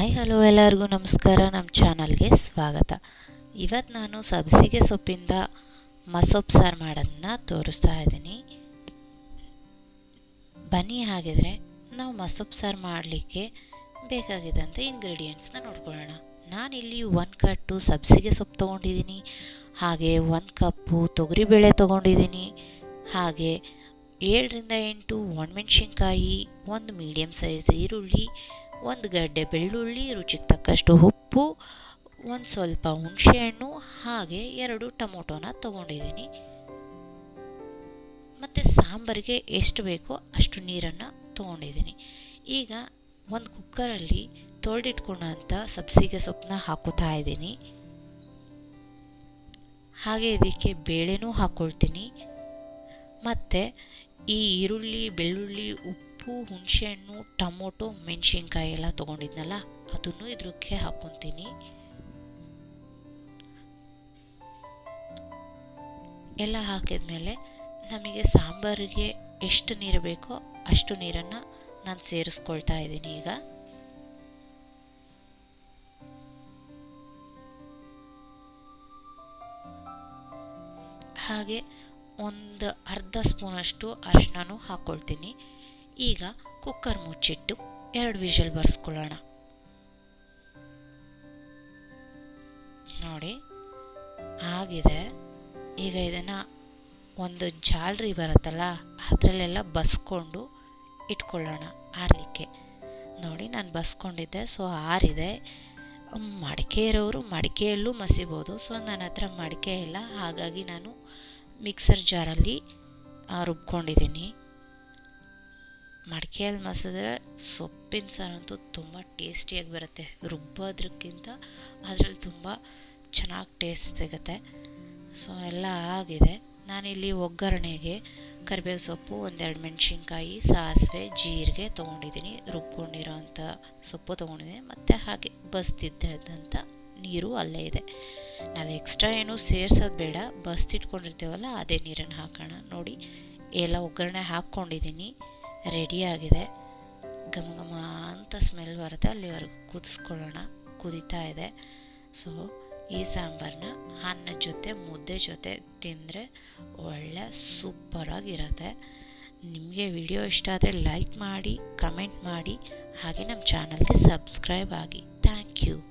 Hi, hello ಎಲ್ಲರಿಗೂ ನಮಸ್ಕಾರ. ನಮ್ಮ ಚಾನಲ್ಗೆ ಸ್ವಾಗತ. ಇವತ್ತು ನಾನು ಸಬ್ಸಿಗೆ ಸೊಪ್ಪಿಂದ ಮಸೊಪ್ಪು ಸಾರು ಮಾಡೋದನ್ನ ತೋರಿಸ್ತಾ ಇದ್ದೀನಿ. ಬನ್ನಿ, ಹಾಗಿದ್ರೆ ನಾವು ಮಸೊಪ್ಪು ಸಾರು ಮಾಡಲಿಕ್ಕೆ ಬೇಕಾಗಿದ್ದಂಥ ಇಂಗ್ರೀಡಿಯೆಂಟ್ಸ್ನ ನೋಡ್ಕೊಳ್ಳೋಣ. ನಾನಿಲ್ಲಿ ಒಂದು ಕಟ್ಟು ಸಬ್ಸಿಗೆ ಸೊಪ್ಪು ತೊಗೊಂಡಿದ್ದೀನಿ. ಹಾಗೆ ಒಂದು ಕಪ್ಪು ತೊಗರಿಬೇಳೆ ತೊಗೊಂಡಿದ್ದೀನಿ. ಹಾಗೆ ಏಳರಿಂದ ಎಂಟು ಒಣಮೆಣ್ಸಿನ್ಕಾಯಿ, ಒಂದು ಮೀಡಿಯಮ್ ಸೈಜ್ ಈರುಳ್ಳಿ ಒಂದು ಗಡ್ಡೆ ಬೆಳ್ಳುಳ್ಳಿ, ರುಚಿಗೆ ತಕ್ಕಷ್ಟು ಉಪ್ಪು, ಒಂದು ಸ್ವಲ್ಪ ಹುಣಸೆಹಣ್ಣು ಹಾಗೆ ಎರಡು ಟೊಮೊಟೊನ ತೊಗೊಂಡಿದ್ದೀನಿ. ಮತ್ತು ಸಾಂಬಾರಿಗೆ ಎಷ್ಟು ಬೇಕೋ ಅಷ್ಟು ನೀರನ್ನು ತೊಗೊಂಡಿದ್ದೀನಿ. ಈಗ ಒಂದು ಕುಕ್ಕರಲ್ಲಿ ತೊಳೆದಿಟ್ಕೊಂಡಂಥ ಸಬ್ಸಿಗೆ ಸೊಪ್ಪನ್ನ ಹಾಕೋತಾ ಇದ್ದೀನಿ. ಹಾಗೆ ಇದಕ್ಕೆ ಬೇಳೆನೂ ಹಾಕ್ಕೊಳ್ತೀನಿ ಮತ್ತು ಈ ಈರುಳ್ಳಿ, ಬೆಳ್ಳುಳ್ಳಿ, ಉಪ್ಪು ಹುಣಸೆಹಣ್ಣು, ಟೊಮೊಟೊ, ಮೆಣಸಿನ್ಕಾಯಿ ಎಲ್ಲ ತೊಗೊಂಡಿದ್ನಲ್ಲ, ಅದನ್ನು ಇದಕ್ಕೆ ಹಾಕ್ಕೊತೀನಿ. ಎಲ್ಲ ಹಾಕಿದ್ಮೇಲೆ ನಮಗೆ ಸಾಂಬಾರಿಗೆ ಎಷ್ಟು ನೀರು ಬೇಕೋ ಅಷ್ಟು ನೀರನ್ನು ನಾನು ಸೇರಿಸ್ಕೊಳ್ತಾ ಇದ್ದೀನಿ ಈಗ. ಹಾಗೆ ಒಂದು ಅರ್ಧ ಸ್ಪೂನಷ್ಟು ಅರಿಶಿನೂ ಹಾಕ್ಕೊಳ್ತೀನಿ. ಈಗ ಕುಕ್ಕರ್ ಮುಚ್ಚಿಟ್ಟು ಎರಡು ವಿಷಲ್ ಬರ್ಸ್ಕೊಳ್ಳೋಣ. ನೋಡಿ, ಆಗಿದೆ. ಈಗ ಇದನ್ನು ಒಂದು ಜಾಲ್ರಿ ಬರುತ್ತಲ್ಲ, ಅದರಲ್ಲೆಲ್ಲ ಬಸ್ಕೊಂಡು ಇಟ್ಕೊಳ್ಳೋಣ ಆರಲಿಕ್ಕೆ. ನೋಡಿ, ನಾನು ಬಸ್ಕೊಂಡಿದ್ದೆ, ಸೊ ಆರಿದೆ. ಮಡಿಕೆ ಇರೋರು ಮಡಿಕೆಯಲ್ಲೂ ಮಸಿಬೋದು. ಸೊ ನನ್ನ ಹತ್ರ ಮಡಿಕೆ ಇಲ್ಲ, ಹಾಗಾಗಿ ನಾನು ಮಿಕ್ಸರ್ ಜಾರಲ್ಲಿ ರುಬ್ಕೊಂಡಿದ್ದೀನಿ. ಮಡಿಕೆಯಲ್ಲಿ ಮಸಿದ್ರೆ ಸೊಪ್ಪಿನ ಸಾರಂತೂ ತುಂಬ ಟೇಸ್ಟಿಯಾಗಿ ಬರುತ್ತೆ. ರುಬ್ಬೋದ್ರಕ್ಕಿಂತ ಅದರಲ್ಲಿ ತುಂಬ ಚೆನ್ನಾಗಿ ಟೇಸ್ಟ್ ಸಿಗುತ್ತೆ. ಸೊ ಎಲ್ಲ ಆಗಿದೆ. ನಾನಿಲ್ಲಿ ಒಗ್ಗರಣೆಗೆ ಕರಿಬೇವು ಸೊಪ್ಪು, ಒಂದೆರಡು ಮೆಣಸಿನ್ಕಾಯಿ, ಸಾಸಿವೆ, ಜೀರಿಗೆ ತೊಗೊಂಡಿದ್ದೀನಿ. ರುಬ್ಕೊಂಡಿರೋ ಅಂಥ ಸೊಪ್ಪು ತೊಗೊಂಡಿದ್ದೀನಿ. ಮತ್ತು ಹಾಗೆ ಬಸ್ತಿದ್ದಂಥ ನೀರು ಅಲ್ಲೇ ಇದೆ. ನಾವು ಎಕ್ಸ್ಟ್ರಾ ಏನೂ ಸೇರ್ಸೋದು ಬೇಡ. ಬಸ್ತಿಟ್ಕೊಂಡಿರ್ತೀವಲ್ಲ, ಅದೇ ನೀರನ್ನು ಹಾಕೋಣ. ನೋಡಿ, ಎಲ್ಲ ಒಗ್ಗರಣೆ ಹಾಕ್ಕೊಂಡಿದ್ದೀನಿ. ರೆಡಿಯಾಗಿದೆ. ಘಮ ಘಮ ಅಂತ ಸ್ಮೆಲ್ ಬರುತ್ತೆ. ಅಲ್ಲಿವರೆಗೂ ಕುದಿಸ್ಕೊಳ್ಳೋಣ. ಕುದಿತಾ ಇದೆ. ಸೊ ಈ ಸಾಂಬಾರನ್ನ ಅನ್ನ ಜೊತೆ, ಮುದ್ದೆ ಜೊತೆ ತಿಂದರೆ ಒಳ್ಳೆ ಸೂಪರಾಗಿರತ್ತೆ. ನಿಮಗೆ ವಿಡಿಯೋ ಇಷ್ಟ ಆದರೆ ಲೈಕ್ ಮಾಡಿ ಕಮೆಂಟ್ ಮಾಡಿ, ಹಾಗೆ ನಮ್ಮ ಚಾನಲ್ಗೆ ಸಬ್ಸ್ಕ್ರೈಬ್ ಆಗಿ. Thank you